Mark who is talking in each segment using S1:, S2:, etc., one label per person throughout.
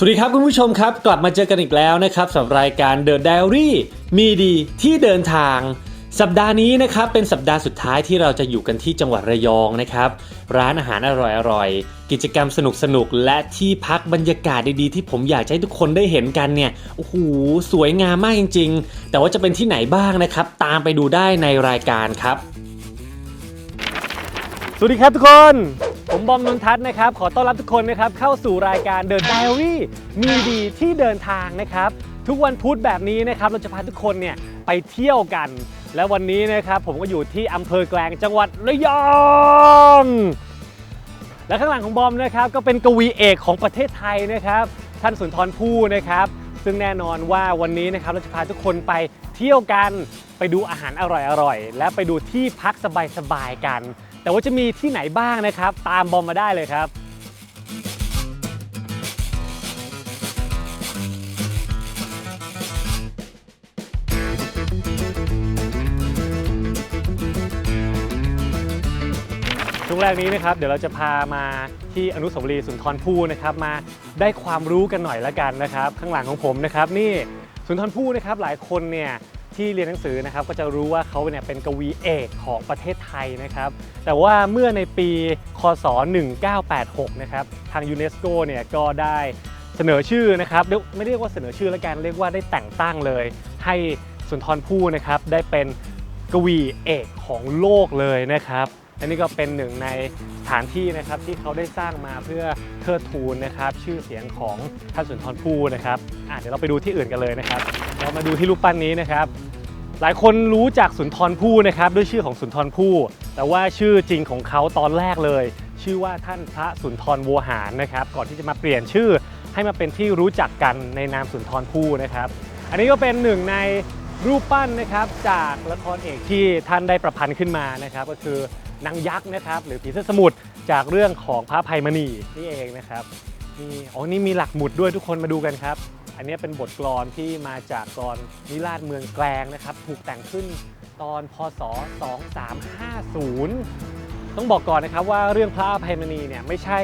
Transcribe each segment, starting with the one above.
S1: สวัสดีครับคุณผู้ชมครับ กลับมาเจอกันอีกแล้วนะครับสำหรับรายการ The Diary มีดีที่เดินทาง สัปดาห์นี้นะครับเป็นสัปดาห์สุดท้ายที่เราจะอยู่กันที่จังหวัดระยองนะครับ ร้านอาหารอร่อยๆ กิจกรรมสนุกๆและที่พักบรรยากาศดีๆ ที่ผมอยากให้ทุกคนได้เห็นกันเนี่ยโอ้โหสวยงามมากจริง ๆ แต่ว่าจะเป็นที่ไหนบ้างนะครับ ตามไปดูได้ในรายการครับ สวัสดีครับทุกคน ผมบอมนนทัศน์นะครับ ขอต้อนรับทุกคนนะครับเข้าสู่รายการ The Diary มีดีที่เดินทางนะครับ ทุกวันพุธแบบนี้นะครับเราจะพาทุกคนเนี่ยไปเที่ยวกัน และวันนี้นะครับผมก็อยู่ที่อำเภอแกลงจังหวัดระยองและข้างหลังของบอมนะครับก็เป็นกวีเอกของประเทศไทยนะครับ ท่านสุนทรภู่นะครับ ซึ่งแน่นอนว่าวันนี้นะครับเราจะพาทุกคนไปเที่ยวกันไปดูอาหารอร่อยๆและไปดูที่พักสบายๆกัน แต่ว่าจะมีที่ไหนบ้างนะครับ ตามบอมมาได้เลยครับช่วงแรกนี้นะครับเดี๋ยวเราจะพามาที่อนุสาวรีย์สุนทรภู่นะครับมาได้ความรู้กันหน่อยละกันนะครับ ข้างหลังของผมนะครับนี่สุนทรภู่นะครับหลายคนเนี่ย ที่เรียนหนังสือนะครับก็จะรู้ว่าเขาเนี่ยเป็นกวีเอกของประเทศไทยนะครับ แต่ว่าเมื่อในปีคศ 1986 นะครับทางยูเนสโกเนี่ยก็ได้เสนอชื่อนะครับเรียกไม่เรียกว่าเสนอชื่อละกันเรียกว่าได้แต่งตั้งเลย ให้สุนทรภู่นะครับได้เป็นกวีเอกของโลกเลยนะครับ อันนี้ก็เป็นหนึ่งในสถานที่นะครับที่เขาได้สร้างมาเพื่อเทิดทูนนะครับ ชื่อเสียงของท่านสุนทรภู่นะครับอะเดี๋ยวเราไปดูที่อื่นกันเลยนะครับ เรามาดูที่รูปปั้นนี้นะครับ หลายคนรู้จักสุนทรภู่นะครับด้วยชื่อของสุนทรภู่แต่ว่าชื่อจริงของเขาตอนแรกเลย ชื่อว่าท่านพระสุนทรโวหารนะครับ ก่อนที่จะมาเปลี่ยนชื่อให้มาเป็นที่รู้จักกันในนามสุนทรภู่นะครับ อันนี้ก็เป็นหนึ่งในรูปปั้นนะครับจากละครเอกที่ท่านได้ประพันธ์ขึ้นมานะครับ ก็คือ นางยักษ์นะครับหรือผีเสื้อสมุทรจากเรื่องของพระภัยมณีนี่เองนะครับนี่อ๋อนี่มีหลักหมุดด้วยทุกคนมาดูกันครับ อันนี้เป็นบทกลอนที่มาจากกลอนนิราศเมืองแกลงนะครับ ถูกแต่งขึ้นตอนพศ 2350 ต้องบอกก่อนนะครับว่าเรื่องพระภัยมณีเนี่ยไม่ใช่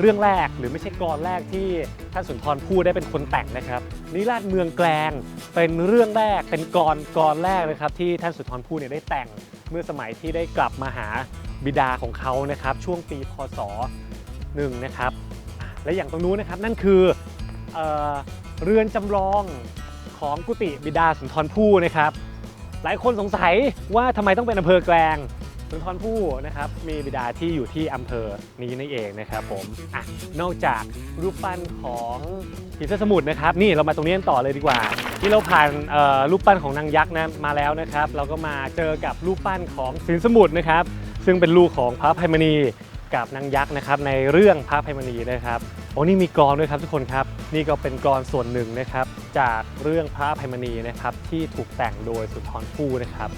S1: เรื่องแรกหรือไม่ใช่กลอนแรกที่ท่านสุนทรภู่ได้เป็นคนแต่งนะครับ นิราศเมืองแกลงเป็นเรื่องแรกเป็นกลอนกลอนแรกนะครับที่ท่านสุนทรภู่เนี่ยได้แต่ง เมื่อสมัยที่ได้กลับมาหาบิดาของเขานะครับ ช่วงปีพศหนึ่งนะครับ และอย่างตรงนู้นนะครับนั่นคือเออเรือนจำลองของกุฏิบิดาสุนทรภู่นะครับ หลายคนสงสัยว่าทำไมต้องเป็นอำเภอแกลง สุนทรภู่นะครับมีบิดาที่อยู่ที่อำเภอนี้นี่เองนะครับผมอะนอกจากรูปปั้นของผีเสื้อสมุทรนะครับ นี่เรามาตรงนี้กันต่อเลยดีกว่า ที่เราผ่านรูปปั้นของนางยักษ์นะมาแล้วนะครับ เราก็มาเจอกับรูปปั้นของสินสมุทรนะครับ ซึ่งเป็นลูกของพระภัยมณีกับนางยักษ์นะครับในเรื่องพระภัยมณีนะครับโอ้นี่มีกรอนด้วยครับทุกคนครับ นี่ก็เป็นกรอนส่วนหนึ่งนะครับ จากเรื่องพระภัยมณีนะครับที่ถูกแต่งโดยสุนทรภู่นะครับ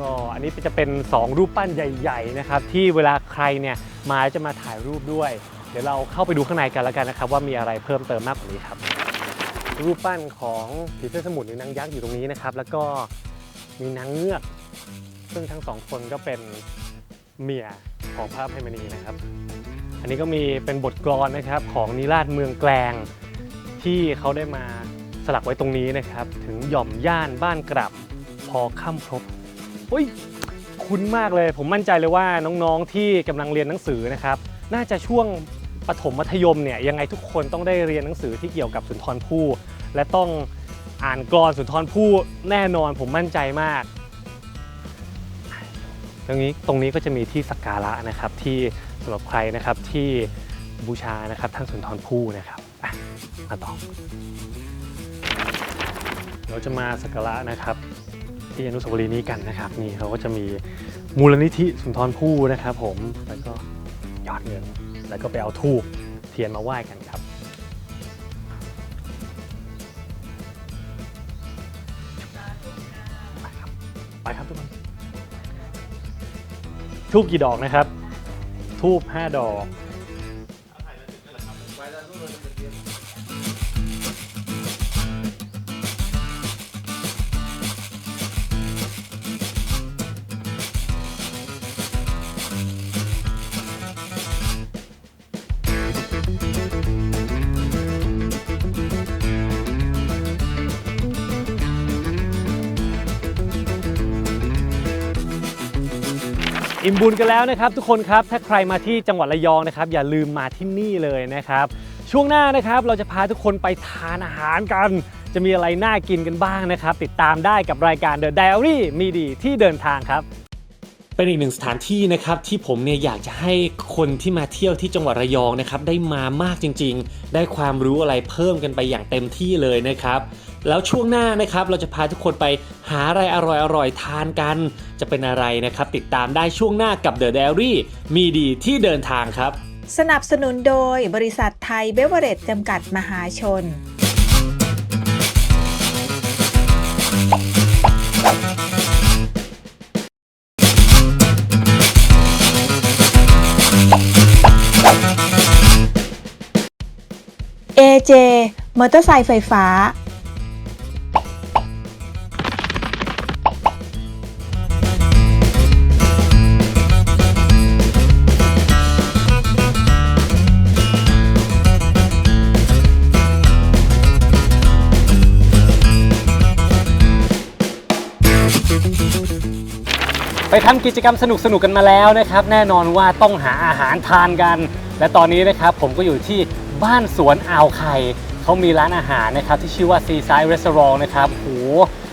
S1: ก็อันนี้จะเป็น 2 รูปปั้นใหญ่ ๆ นะครับ ที่เวลาใครเนี่ยมาจะมาถ่ายรูปด้วย เดี๋ยวเราเข้าไปดูข้างในกันแล้วกันนะครับ ว่ามีอะไรเพิ่มเติมมากกว่านี้ครับ รูปปั้นของผีเสื้อสมุทรหรือนางยักษ์อยู่ตรงนี้นะครับ แล้วก็มีนางเงือก ซึ่งทั้งสองคนก็เป็นเมียของพระอภัยมณีนะครับ อันนี้ก็มีเป็นบทกลอนนะครับของนิราศเมืองแกลงที่เขาได้มาสลักไว้ตรงนี้นะครับ ถึงหย่อมย่านบ้านกลับพอค่ำพบ อุ้ยคุ้นมากเลย ผมมั่นใจเลยว่าน้องๆที่กำลังเรียนหนังสือนะครับ น่าจะช่วงปฐมมัธยมเนี่ยยังไงทุกคนต้องได้เรียนหนังสือที่เกี่ยวกับสุนทรภู่และต้องอ่านกลอนสุนทรภู่แน่นอนผมมั่นใจมาก ตรงนี้ตรงนี้ก็จะมีที่สักการะนะครับที่สำหรับใครนะครับที่บูชานะครับท่านสุนทรภู่นะครับอะมาต่อเราจะมาสักการะนะครับ ที่อนุสาวรีย์นี้กันนะครับ นี่เขาก็จะมีมูลนิธิสุนทรภู่นะครับผมแล้วก็ยอดเงินแล้วก็ไปเอาทูบเทียนมาไหว้กันครับไปครับไปครับทุกคนทูบกี่ดอกนะครับทูบ5ดอก อิ่มบุญกันแล้วนะครับ ทุกคนครับถ้าใครมาที่จังหวัดระยองนะครับ อย่าลืมมาที่นี่เลยนะครับ ช่วงหน้านะครับเราจะพาทุกคนไปทานอาหารกัน จะมีอะไรน่ากินกันบ้างนะครับ ติดตามได้กับรายการ The Diary มีดีที่เดินทางครับ เป็นอีกหนึ่งสถานที่นะครับที่ผมเนี่ยอยากจะให้คนที่มาเที่ยวที่จังหวัดระยองนะครับได้มามากจริง ๆ ได้ความรู้อะไรเพิ่มกันไปอย่างเต็มที่เลยนะครับ แล้วช่วงหน้านะครับเราจะพาทุกคนไปหาอะไรอร่อยๆทานกัน จะเป็นอะไรนะครับ ติดตามได้ช่วงหน้ากับ The Diary มีดีที่เดินทางครับ
S2: สนับสนุนโดยบริษัทไทยเบเวอเรจจำกัดมหาชน AJ มอเตอร์ไซค์ไฟฟ้า
S1: ไปทำกิจกรรมสนุกๆกันมาแล้วนะครับ แน่นอนว่าต้องหาอาหารทานกัน และตอนนี้นะครับผมก็อยู่ที่บ้านสวนอ่าวไข่เขามีร้านอาหารนะครับที่ชื่อว่า Seaside Restaurant นะครับโห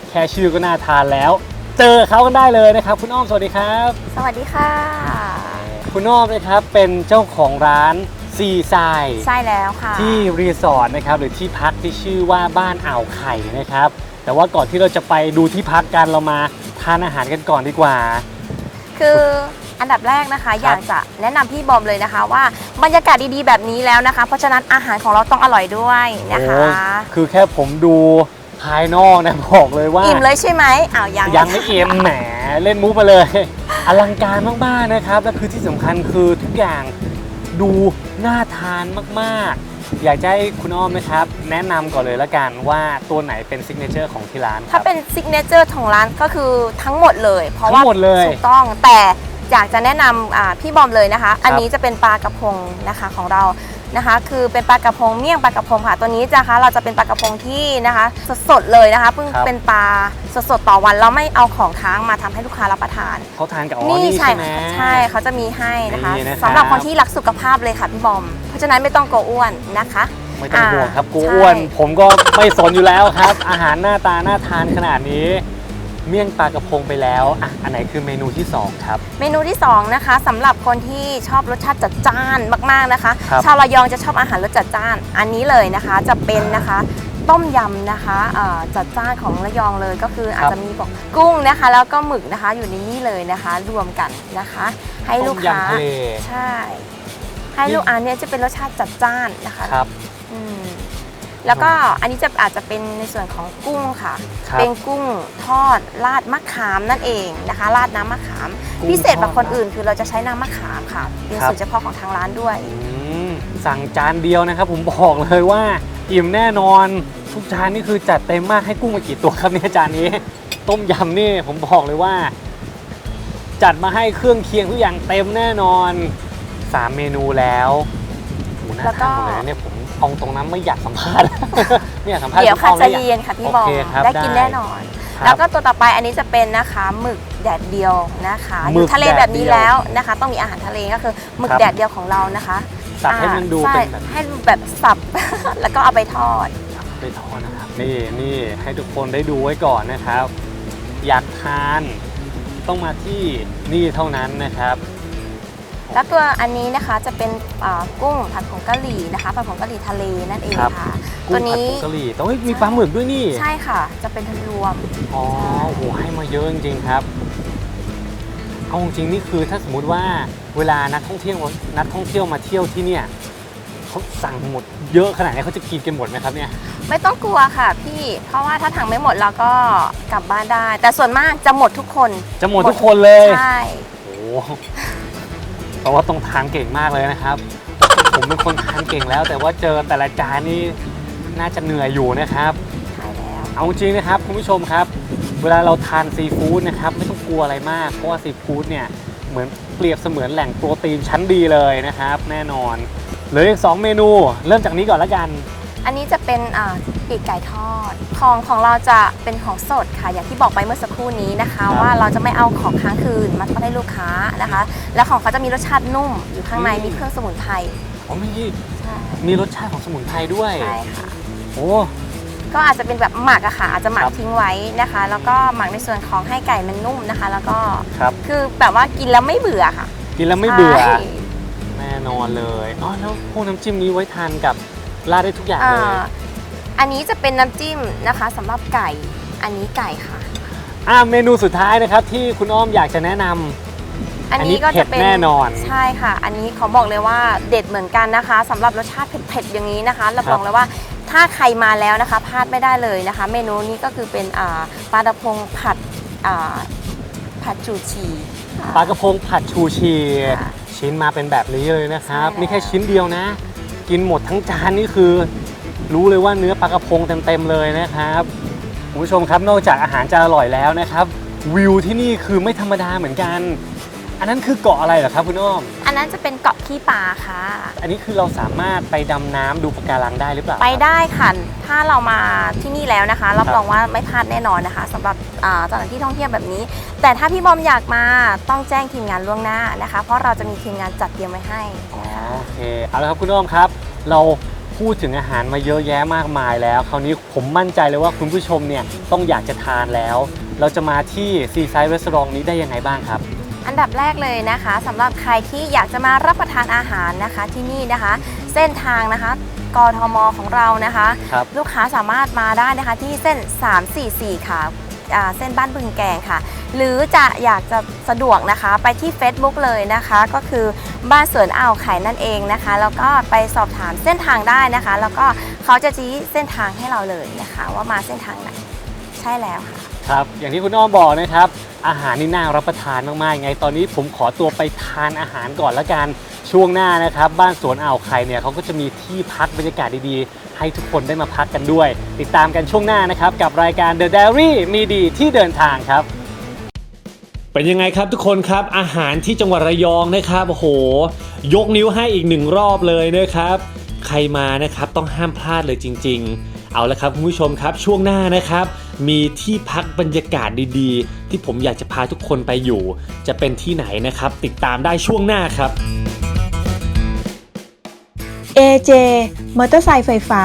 S1: แค่ชื่อก็น่าทานแล้ว เจอเขากันได้เลยนะครับ คุณอ้อมสวัสดีครับ
S3: สวัสดีค่ะ
S1: คุณอ้อมนะครับเป็นเจ้าของร้าน Seaside
S3: ใช่แล้วค่ะ
S1: ที่รีสอร์ทนะครับหรือที่พักที่ชื่อว่าบ้านอ่าวไข่นะครับแต่ว่าก่อนที่เราจะไปดูที่พักกันเรามา ทานอาหารกันก่อนดีกว่า
S3: คืออันดับแรกนะคะ อยากจะแนะนำพี่บอมเลยนะคะ ว่าบรรยากาศดีๆแบบนี้แล้วนะคะ เพราะฉะนั้นอาหารของเราต้องอร่อยด้วยนะคะ
S1: โอ้คือแค่ผมดูภายนอกนะบอกเลยว่า
S3: อิ่มเลยใช่ไหมอ้าวยัง
S1: ยังไม่เอ็มแหมเล่นมุกมาเลย อลังการมากๆนะครับ และคือที่สำคัญคือทุกอย่างดูน่าทานมากๆ อยากจะให้คุณอ้อมนะครับ แนะนำก่อนเลยละกันว่าตัวไหนเป็นซิกเนเจอร์ของที่ร้านค
S3: ถ้า
S1: รับ
S3: เป็นซิกเนเจอร์ของร้านก็คือทั้งหมดเลย เพราะ
S1: ทั้
S3: ว่าง
S1: หมดเลย
S3: ถูกต้องแต่ อยากจะแนะนำอ่าพี่บอมเลยนะคะ อันนี้จะเป็นปลากระพงนะคะของเรานะคะ คือเป็นปลากระพงเมี่ยงปลากระพงค่ะ ตัวนี้จะคะเราจะเป็นปลากระพงที่นะคะสดๆเลยนะคะเพิ่ง
S1: ครับ
S3: เป็นปลาสดๆต่อวันเราไม่เอาของค้างมาทำให้ลูกค้ารับประทาน
S1: เขาทานกับอ๋อ
S3: นี่
S1: นี่
S3: ใช่
S1: ใช่ไหม
S3: ใช่เขาจะมีให้นะคะ
S1: นี่นะครับ
S3: สำหรับคนที่รักสุขภาพเลยค่ะพี่บอม เพราะฉะนั้นไม่ต้องกลัวอ้วนนะคะ
S1: ไม่ต้องห่วงครับ
S3: อ่า
S1: กู
S3: ใช่
S1: อ้วนผมก็ไม่สนอยู่แล้วครับ อาหารหน้าตาน่าทานขนาดนี้ เมี่ยงปลากระพงไปแล้วอะอันไหนคือเมนูที่สองครับ
S3: เมนูที่ 2 นะคะสำหรับคนที่ชอบรสชาติจัดจ้านมากๆนะคะ
S1: ครับ
S3: ชาวระยองจะชอบอาหารรสจัดจ้าน อันนี้เลยนะคะจะเป็นนะคะ ต้มยำนะคะเอ่อจัดจ้านของระยองเลยก็คืออาจจะมีบอกกุ้งนะคะ แล้วก็หมึกนะคะอยู่ในนี้เลยนะคะ รวมกันนะคะ ให้ลูกค้า
S1: ต้มยำทะเล
S3: ใช่ ให้ลูกอันนี้จะเป็นรสชาติจัดจ้านนะคะ
S1: ครับ
S3: อืม แล้วก็อันนี้จะอาจจะเป็นในส่วนของกุ้งค่ะ
S1: ครับ
S3: เป็นกุ้งทอดราดมะขามนั่นเองนะคะ ราดน้ำมะขาม
S1: กุ้ง
S3: พิเศษกว่า
S1: ทอด
S3: คนอื่นคือเราจะใช้น้ำมะขามค่ะ เป็น
S1: ครับ
S3: สูตรเฉพาะของทางร้านด้วย
S1: อืมสั่งจานเดียวนะครับ ผมบอกเลยว่าอิ่มแน่นอนทุกจานนี่คือจัดเต็มมากให้กุ้งมากี่ตัวครับเนี่ยจานนี้ ต้มยำนี่ผมบอกเลยว่า จัดมาให้เครื่องเคียงทุกอย่างเต็มแน่นอนสามเมนูแล้วโหน่า
S3: แล้วก็
S1: ทานหมดเลยนะเนี่ยผมเอาตรงนั้นไม่อยากสัมภาษณ์ไม่อยากสัมภาษณ์
S3: เดี๋ยว
S1: ณ
S3: ค่ะ
S1: อ้อม
S3: ใจ
S1: แล้วอยาก
S3: เย็นค่ะพี่บอม
S1: โอเคครับ
S3: ได้กิน
S1: ได้
S3: แน่นอน
S1: ครับ
S3: แล้วก็ตัวต่อไปอันนี้จะเป็นนะคะหมึกแดดเดียวนะคะอ
S1: หมึ
S3: ยู่
S1: ก
S3: ทะเล
S1: แดด
S3: แบบนี้
S1: เดียว
S3: แล้วนะคะ ต้องมีอาหารทะเลก็คือหมึก
S1: ครับ
S3: แดดเดียวของเรานะคะ
S1: สับให้มันดู
S3: อ่า
S1: เป็น
S3: ใช่
S1: แบบ
S3: ให้แบบสับแล้วก็เอาไปทอด
S1: ไปทอดนะครับนี่นี่ให้ทุกคนได้ดูไว้ก่อนนะครับ อยากทานต้องมาที่นี่เท่านั้นนะครับ
S3: แล้วตัวอันนี้นะคะจะเป็นอ่ากุ้งผัดผงกะหรี่นะคะผัดผงกะหรี่ทะเลนั่นเอง
S1: ครับ
S3: ค่ะ
S1: กุ้
S3: ตัว
S1: งผัด
S3: นี้
S1: ผงกะหรี่แต่ว่ามีปลาหมึกด้วยนี่
S3: ใช่ค่ะ จะเป็นรวม
S1: อ๋อโอ้โหให้มาเยอะจริงๆครับเอาจริงๆนี่คือถ้าสมมุติว่าเวลานักท่องเที่ยวนักท่องเที่ยวมาเที่ยวที่เนี่ยเขาสั่งหมดเยอะขนาดนี้เขาจะกินกันหมดไหมครับเนี่ย
S3: ไม่ต้องกลัวค่ะพี่เพราะว่าถ้าถังไม่หมดเราก็กลับบ้านได้ แต่ส่วนมากจะหมดทุกคน
S1: จะหมดทุกคนเลย
S3: ใช่
S1: โอ้โห เพราะว่าต้องทานเก่งมากเลยนะครับ ผมเป็นคนทานเก่งแล้ว แต่ว่าเจอแต่ละจานนี่น่าจะเหนื่อยอยู่นะครับ
S3: ใช่แล้ว
S1: เอาจริงนะครับคุณผู้ชมครับ เวลาเราทานซีฟู้ดนะครับไม่ต้องกลัวอะไรมาก เพราะว่าซีฟู้ดเนี่ยเหมือนเปรียบเสมือนแหล่งโปรตีนชั้นดีเลยนะครับ แน่นอนเหลืออีกสองเมนู เริ่มจากนี้ก่อนละกัน
S3: อันนี้จะเป็นอ่าปีกไก่ทอด ของของเราจะเป็นของสดค่ะ อย่างที่บอกไปเมื่อสักครู่นี้นะคะ
S1: ครับ
S3: ว่าเราจะไม่เอาของค้างคืนมาทอดให้ลูกค้านะคะ แล้วของเขาจะมีรสชาตินุ่มอยู่ข้างใน
S1: อืม
S3: มีเครื่องสมุนไพร
S1: อ๋อมี
S3: ใช่
S1: มีรสชาติของสมุนไพรด้วย
S3: ใช่ค่ะ
S1: โอ้
S3: ก็อาจจะเป็นแบบหมักอะค่ะ อาจจะหมัก
S1: ครับ
S3: ทิ้งไว้นะคะ แล้วก็หมักในส่วนของให้ไก่มันนุ่มนะคะ แล้วก็
S1: ครับ
S3: คือแบบว่ากินแล้วไม่เบื่อค่ะ
S1: กินแล้วไม่เบื่อ
S3: ใช่
S1: แน่นอนเลยอ๋อแล้วพวกน้ำจิ้มนี้ไว้ทานกับ ราดได้ทุกอย่าง
S3: อ่า
S1: เลย
S3: อันนี้จะเป็นน้ำจิ้มนะคะสำหรับไก่ อันนี้ไก่ค่ะ
S1: อ่าเมนูสุดท้ายนะครับที่คุณอ้อมอยากจะแนะนำ
S3: อัน
S1: อันนี้
S3: นี้ก็จะเป็น
S1: เผ็ดแน่นอน
S3: ใช่ค่ะ อันนี้เขาบอกเลยว่าเด็ดเหมือนกันนะคะสำหรับรสชาติเผ็ดๆอย่างนี้นะคะรับรองเลยว่าถ้าใครมาแล้วนะคะพลาดไม่ได้เลยนะคะ เมนูนี้ก็คือเป็นอ่าปลาดะพงผัดอ่าผัดจูชีค่ะ
S1: ปลากระพงผัดชูชี
S3: ค่ะ
S1: ชิ้นมาเป็นแบบนี้เลยนะครับ
S3: ใช่แล้ว
S1: นี่แค่ชิ้นเดียวนะ กินหมดทั้งจานนี่คือ รู้เลยว่าเนื้อปลากระพงเต็มๆเลยนะครับคุณผู้ชมครับนอกจากอาหารจะอร่อยแล้วนะครับ วิวที่นี่คือไม่ธรรมดาเหมือนกัน อันนั้นคือเกาะอะไรเหรอครับคุณอ้อม
S3: อันนั้นจะเป็นเกาะขี้ปลาค่ะ
S1: อันนี้คือเราสามารถไปดำน้ำดูปะการังได้หรือเปล่า
S3: ไปได้ค่ะ ถ้าเรามาที่นี่แล้วนะคะ รับ
S1: ครับ
S3: รองว่าไม่พลาดแน่นอนนะคะสำหรับอ่าสถานที่ท่องเที่ยวแบบนี้ แต่ถ้าพี่บอมอยากมาต้องแจ้งทีมงานล่วงหน้านะคะ เพราะเราจะมีทีมงานจัดเตรียมไว้ให้
S1: อ๋อ โอเคเอาละครับคุณอ้อมครับ เราพูดถึงอาหารมาเยอะแยะมากมายแล้ว คราวนี้ผมมั่นใจเลยว่าคุณผู้ชมเนี่ยต้องอยากจะทานแล้ว เราจะมาที่ซีไซด์รีสอร์ทนี้ได้ยังไงบ้างครับ
S3: อันดับแรกเลยนะคะสำหรับใครที่อยากจะมารับประทานอาหารนะคะที่นี่นะคะ เส้นทางนะคะกทมของเรานะคะ
S1: ครับ
S3: ลูกค้าสามารถมาได้นะคะที่เส้น 344 ค่ะอ่า เส้นบ้านบึงแกงค่ะ หรือจะอยากจะสะดวกนะคะไปที่ Facebook เลยนะคะ ก็คือบ้านสวนอ่าวไข่นั่นเองนะคะ แล้วก็ไปสอบถามเส้นทางได้นะคะ แล้วก็เขาจะชี้เส้นทางให้เราเลยนะคะ ว่ามาเส้นทางไหนใช่แล้วค่ะ
S1: ครับ อย่างที่คุณอ้อมบอกนะครับ อาหารนี่น่ารับประทานมากๆยังไง ตอนนี้ผมขอตัวไปทานอาหารก่อนละกัน ช่วงหน้านะครับ บ้านสวนอ่าวไข่เนี่ยเขาก็จะมีที่พักบรรยากาศดีๆ ให้ทุกคนได้มาพักกันด้วย ติดตามกันช่วงหน้านะครับ กับรายการ The Diary มีดีที่เดินทางครับ เป็นยังไงครับทุกคนครับ อาหารที่จังหวัดระยองนะครับโอ้โห ยกนิ้วให้อีกหนึ่งรอบเลยนะครับ ใครมานะครับต้องห้ามพลาดเลยจริง ๆ เอาละครับคุณผู้ชมครับช่วงหน้านะครับ มีที่พักบรรยากาศดีๆ ที่ผมอยากจะพาทุกคนไปอยู่ จะเป็นที่ไหนนะครับ ติดตามได้ช่วงหน้าครับ
S2: AJ มอเตอร์ไซค์ไฟฟ้า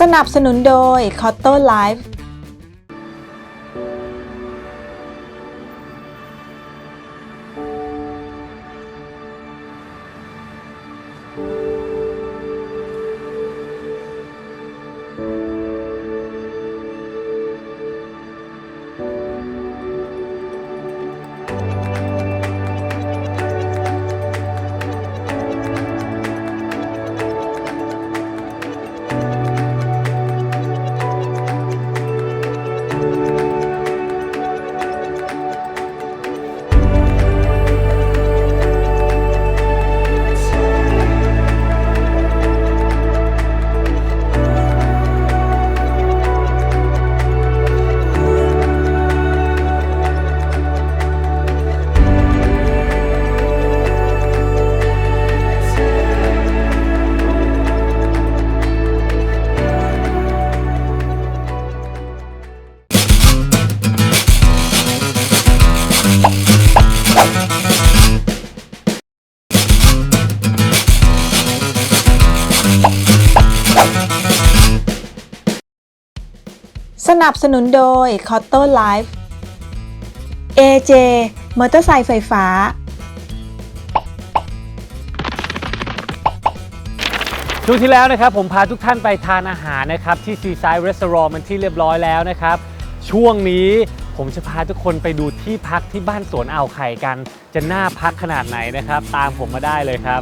S2: สนับสนุนโดย c o t t o Life สนุนโดย c o t t o Life AJ มอเตอร์ไซค์ไฟฟ้า
S1: ช่วงที่แล้วนะครับผมพาทุกท่านไปทานอาหารนะครับที่ซีไซด์รีสอร์ทมันที่เรียบร้อยแล้วนะครับ ช่วงนี้ผมจะพาทุกคนไปดูที่พักที่บ้านสวนอ่าวไข่กัน จะน่าพักขนาดไหนนะครับ ตามผมมาได้เลยครับ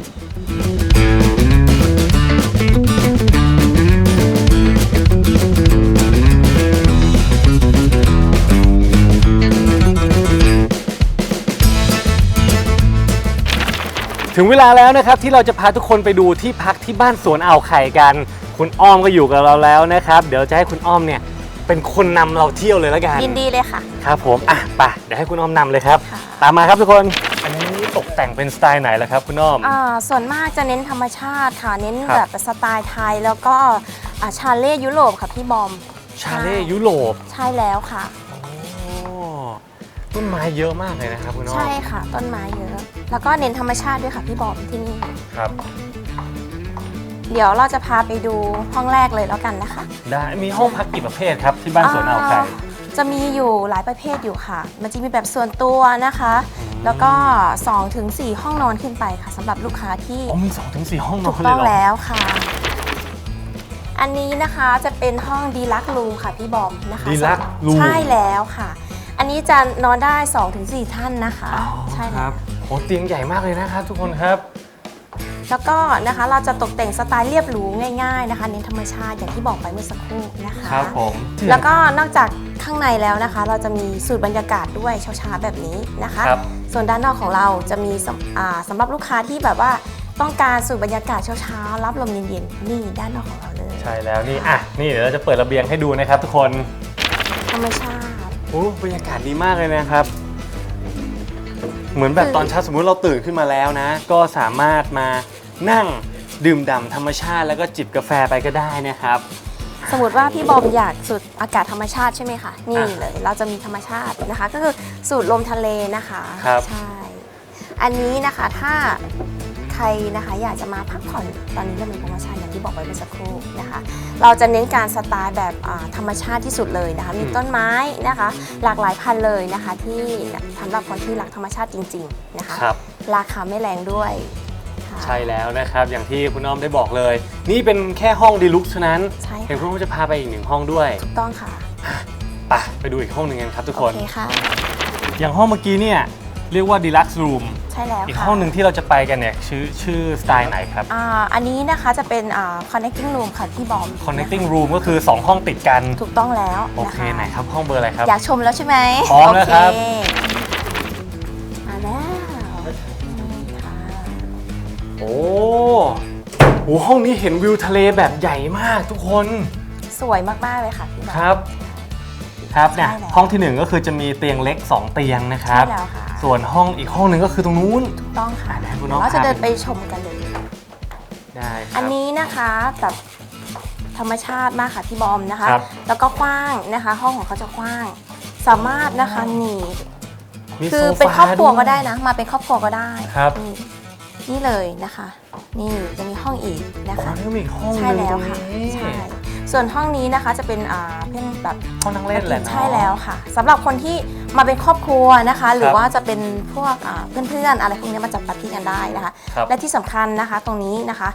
S1: ถึงเวลาแล้วนะครับที่เราจะพาทุกคนไปดูที่พักที่บ้านสวนอ่าวไข่กัน คุณอ้อมก็อยู่กับเราแล้วนะครับ เดี๋ยวจะให้คุณอ้อมเนี่ยเป็นคนนำเราเที่ยวเลยละกัน
S3: ยินดีเลยค่ะ
S1: ครับผมอะไปเดี๋ยวให้คุณอ้อมนำเลยครับ
S3: ค่ะ
S1: ตามมาครับทุกคน อันนี้ตกแต่งเป็นสไตล์ไหนล่ะครับ คุณอ้อม
S3: อ่าส่วนมากจะเน้นธรรมชาติค่ะ เน้น
S1: ครับ
S3: แบบสไตล์ไทยแล้วก็อ่าชาเล่ยุโรปค่ะพี่บอม
S1: ชาเล่ยุโรป
S3: ใช่แล้วค่ะ
S1: โอ้ ต้นไม้เยอะมากเลยนะครับคุณอ้อม
S3: ใช่ค่ะ ต้นไม้เยอะ แล้วก็เน้นธรรมชาติด้วยค่ะพี่บอมที่นี่
S1: ครับ
S3: เดี๋ยวเราจะพาไปดูห้องแรกเลยแล้วกันนะคะ
S1: ได้มีห้องพักกี่ประเภทครับที่บ้านสวนอ่าวไข่
S3: อ่าจะมีอยู่หลายประเภทอยู่ค่ะ มันจะมีแบบส่วนตัวนะคะ แล้วก็2ถึง4ห้องนอนขึ้นไปค่ะสำหรับลูกค้าที่
S1: อ๋อมีสองถึงสี่ห้องน
S3: ถู
S1: อน
S3: ก
S1: เลย
S3: ต้อง
S1: เหรอ
S3: แล้วค่ะ อันนี้นะคะจะเป็นห้องดีลักรูมค่ะพี่บอมนะคะ
S1: ดีลักซ์รูม
S3: ใช่แล้วค่ะ อันนี้จะนอนได้ 2-4 ท่านนะคะ
S1: อ๋อ
S3: ใช่
S1: ค
S3: แล้
S1: รั
S3: ว
S1: บโอ้เตียงใหญ่มากเลยนะครับทุกคนครับ
S3: แล้วก็นะคะเราจะตกแต่งสไตล์เรียบหรูง่ายๆนะคะเน้นธรรมชาติอย่างที่บอกไปเมื่อสักครู่นะคะ
S1: ครับผม
S3: แล้วก็นอกจากข้างในแล้วนะคะ เราจะมีสูตรบรรยากาศด้วยเช้าๆแบบนี้นะคะ
S1: ครับ
S3: ส่วนด้านนอกของเราจะมีสำอ่าสำหรับลูกค้าที่แบบว่าต้องการสูตรบรรยากาศเช้าๆรับลมเย็นๆนี่ด้านนอกของเราเลย
S1: ใช่แล้วนี่อะนี่เดี๋ยวเราจะเปิดระเบียงให้ดูนะครับทุกคน
S3: ธรรมชาติ
S1: โอ้บรรยากาศดีมากเลยนะครับ เหมือนแบบตอนเช้าสมมุติเราตื่นขึ้นมาแล้วนะ ก็สามารถมานั่งดื่มด่ำธรรมชาติแล้วก็จิบกาแฟไปก็ได้นะครับ
S3: สมมติว่าพี่บอมอยากสูดอากาศธรรมชาติใช่ไหมคะ นี่
S1: อะ
S3: เลย เราจะมีธรรมชาตินะคะ ก็คือสูดลมทะเลนะคะ
S1: ครับ
S3: ใช่ อันนี้นะคะถ้าใค รนะคะอยากจะมาพักผ่อนตอนนี้เรามีโปรโมชั่นอย่างที่บอกไปเมื่อสักครู่นะคะ เราจะเน้นการสไตล์แบบอ่าธรรมชาติที่สุดเลยนะคะ มี
S1: อืม
S3: ต้นไม้นะคะ หลากหลายพันธุ์เลยนะคะ ที่สำหรับคนที่รักธรรมชาติจริง ๆนะคะ
S1: ครับ
S3: ราคาไม่แรงด้วยค่ะ
S1: ใช่แล้วนะครับ อย่างที่คุณอ้อมได้บอกเลย นี่เป็นแค่ห้องดีลุกเท่านั้น
S3: ใช่
S1: เห็น
S3: ค่ะ
S1: คุณอ้อมจะพาไปอีกหนึ่งห้องด้วย
S3: ถูกต้องค่ะ
S1: ไปไปดูอีกห้องหนึ่งกันครับทุกค
S3: โอนเคค่ะ
S1: อย่างห้องเมื่อกี้เนี่ย เรียกว่า deluxe room
S3: ใช่แล้ว
S1: อีก
S3: ค่ะ
S1: ห้องหนึ่งที่เราจะไปกันเนี่ยชื่อชื่อสไตล์ไหนครับ
S3: อ่าอันนี้นะคะจะเป็นอ่า connecting room ค่ะพี่บอม
S1: connecting room ก็คือ 2 ห้องติดกัน
S3: ถูกต้องแล้ว
S1: โอเค
S3: นะะ
S1: ไหนครับห้องเบอร์อะไรครับ
S3: อยากชมแล้วใช่ไหม
S1: พร้อมแล้วครับ
S3: โอเมาแล้วนี่ค่ะ
S1: โอ้โหห้องนี้เห็นวิวทะเลแบบใหญ่มากทุกคน
S3: สวยมากๆเลยค่ะพี่บอม
S1: ครับ ครับเนี่ย
S3: ใช่แล้ว
S1: ห้องที่หนึ่งก็คือจะมีเตียงเล็ก 2 เตียงนะครับ
S3: ใช่แล้วค่ะ
S1: ส่วนห้องอีกห้องหนึ่งก็คือตรงนู้น
S3: ถูกต้องค่ะ
S1: ได้คุณน้
S3: เดี๋
S1: อง
S3: ยวเราจะ
S1: พา
S3: เดิน
S1: ไป
S3: ไปชมกันเลย
S1: ได้ครับ
S3: อันนี้นะคะแบบธรรมชาติมากค่ะพี่บอมนะคะ
S1: ครับ
S3: แล้วก็กว้างนะคะ ห้องของเขาจะกว้าง สามารถนะคะหนี
S1: มี
S3: คือ
S1: โซฟา
S3: เป็นครอบครัวก็
S1: วย
S3: ได้นะ มาเป็นครอบครัวก็ได้
S1: ครับ
S3: นี่นี่เลยนะคะ นี่จะมีห้องอีกนะ
S1: อ๋อ
S3: คะ
S1: นี่มีอีกห้องห
S3: ใช่
S1: นึ่ง
S3: แล้
S1: ต
S3: ว
S1: รง
S3: ค่ะ
S1: นี้
S3: ใช่ ส่วนห้องนี้นะคะจะเป็นอ่าเพื่อนแบบ
S1: ห้องนั่งเล่นแหละเนาะ
S3: ใช่แล้วค่ะสำหรับคนที่มาเป็นครอบครัวนะคะ หรือ
S1: ครับ
S3: ว่าจะเป็นพวกอ่าเพื่อนๆอะไรพวกนี้มาจัดปาร์ตี้กันได้นะคะ
S1: ครับ
S3: และที่สำคัญนะคะตรงนี้นะคะ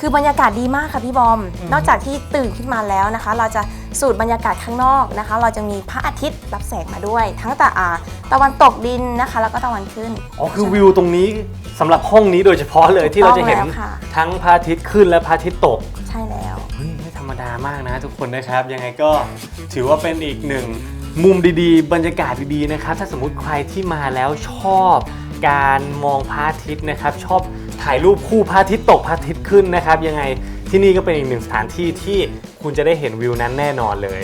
S3: คือบรรยากาศดีมากค่ะพี่บอมนอกจากที่ตื่นขึ้นมาแล้วนะคะ เราจะสูดบรรยากาศข้างนอกนะคะ เราจะมีพระอาทิตย์รับแสงมาด้วย ทั้งแต่อ่าตะวันตกดินนะคะ แล้วก็ตะวันขึ้น
S1: อ๋อคือวิวตรงนี้สำหรับห้องนี้โดยเฉพาะเลยที่เราจะเห็น
S3: ถูกต้องแล้วค่ะ
S1: ทั้งพระอาทิตย์ขึ้นและพระอาทิตย์ตก
S3: ใช่า
S1: มากนะทุกคนนะครับ ยังไงก็ถือว่าเป็นอีกหนึ่งมุมดีๆ บรรยากาศดีๆนะครับ ถ้าสมมุติใครที่มาแล้วชอบการมองพระอาทิตย์นะครับ ชอบถ่ายรูปคู่พระอาทิตย์ตกพระอาทิตย์ขึ้นนะครับ ยังไงที่นี่ก็เป็นอีกหนึ่งสถานที่ที่คุณจะได้เห็นวิวนั้นแน่นอนเลย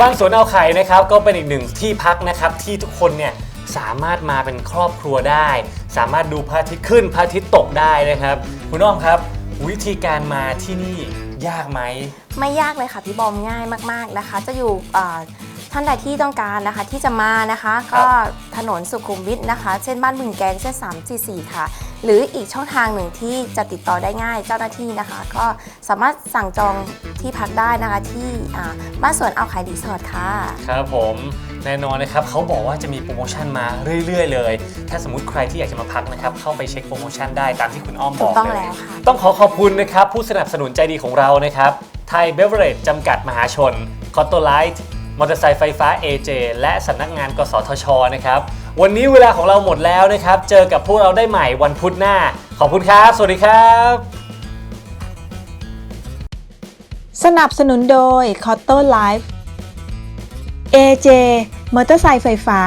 S1: บ้านสวนเอาไข่นะครับ ก็เป็นอีกหนึ่งที่พักนะครับ ที่ทุกคนเนี่ยสามารถมาเป็นครอบครัวได้ สามารถดูพระอาทิตย์ขึ้นพระอาทิตย์ตกได้นะครับ คุณอ้อมครับ วิธีการมาที่นี่ ยากไหม
S3: ไม่ยากเลยค่ะพี่บอมง่ายมากๆนะคะ จะอยู่อ่าท่านใดที่ต้องการนะคะที่จะมานะคะ ก็ถนนสุขุมวิทนะคะเส้นบ้านบึงแกงเส้น344ค่ะ หรืออีกช่องทางหนึ่งที่จะติดต่อได้ง่ายเจ้าหน้าที่นะคะ ก็สามารถสั่งจองที่พักได้นะคะที่อ่าบ้านสวนเอาไข่รีสอร์ทค่ะ
S1: ครับผม แน่นอนนะครับเขาบอกว่าจะมีโปรโมชั่นมาเรื่อย ๆ เลย ถ้าสมมติใครที่อยากจะมาพักนะครับเข้าไปเช็คโปรโมชั่นได้ตามที่คุณอ้อมบอก
S3: ต้อง
S1: เล
S3: แล้ยวค่ะ
S1: ต้องขอขอบคุณนะครับ ผู้สนับสนุนใจดีของเรานะครับไทยเบเวอร์เรจจำกัดมหาชนคอตโตไลท์มอเตอร์ไซค์ไฟฟ้า AJ และสำนักงานกสทชนะครับวันนี้เวลาของเราหมดแล้วนะครับเจอกับพวกเราได้ใหม่วันพุธหน้า ขอบคุณครับ สวัสดีครับ
S2: สนับสนุนโดย c o t t o Life AJ มอเตอร์ไซค์ไฟฟ้า